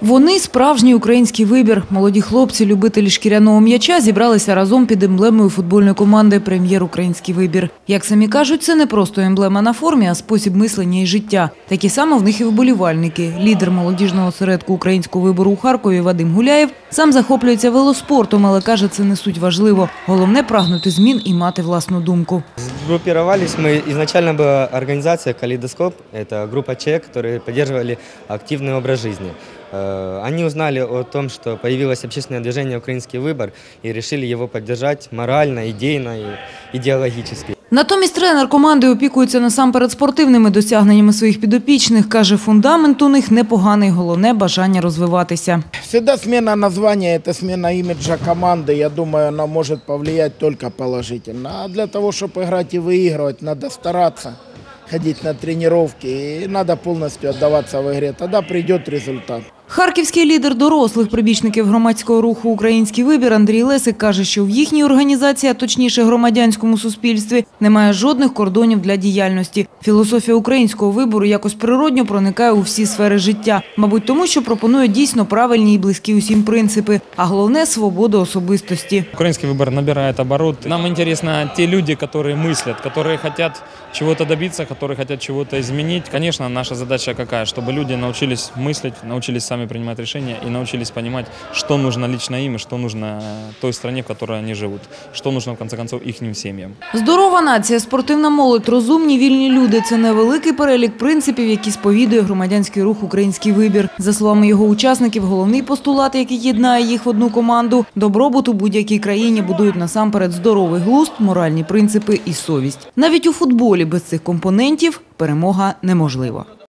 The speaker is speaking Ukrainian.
Вони справжній український вибір. Молоді хлопці, любителі шкіряного м'яча, зібралися разом під емблемою футбольної команди Прем'єр Український вибір. Як самі кажуть, це не просто емблема на формі, а спосіб мислення і життя. Такі само в них і вболівальники. Лідер молодіжного осередку українського вибору у Харкові Вадим Гуляєв сам захоплюється велоспортом, але каже, це не суть важливо. Головне прагнути змін і мати власну думку. Группировались мы, изначально была организация «Калейдоскоп», это группа человек, которые поддерживали активный образ жизни. Э, Они узнали о том, что появилось общественное движение «Украинский выбор» и решили его поддержать морально, идейно и идеологически. Натомість тренер команди опікується насамперед спортивними досягненнями своїх підопічних. Каже, фундамент у них непоганий, головне бажання розвиватися. Всегда смена названия – это смена имиджа команды. Я думаю, она может повлиять только положительно. А для того, чтобы играть и выигрывать, надо стараться, ходить на тренировки и надо полностью отдаваться в игре. Тогда придет результат. Харківський лідер дорослих прибічників громадського руху «Український вибір» Андрій Лесик каже, що в їхній організації, а точніше громадянському суспільстві, немає жодних кордонів для діяльності. Філософія українського вибору якось природньо проникає у всі сфери життя. Мабуть, тому що пропонує дійсно правильні і близькі усім принципи, а головне – свободу особистості. Украинский выбор набирает оборот. Нам интересно те люди, которые мыслят, которые хотят чего-то добиться, которые хотят чего-то изменить. Конечно, наша задача какая? Чтобы люди научились мыслить, научились сами принимать решения и научились понимать, что нужно лично им и что нужно э, той стране, в которой они живут, что нужно, в конце концов, их семьям. Здорова нація, спортивна молодь, розумні, вільні люди – це невеликий перелік принципів, які сповідує громадянський рух «Український вибір». За словами його учасників, головний постулат, який єднає їх в одну команду – добробут у будь-якій країні будують насамперед здоровий глузд, моральні принципи і совість. Навіть у футболі без цих компонентів перемога неможлива.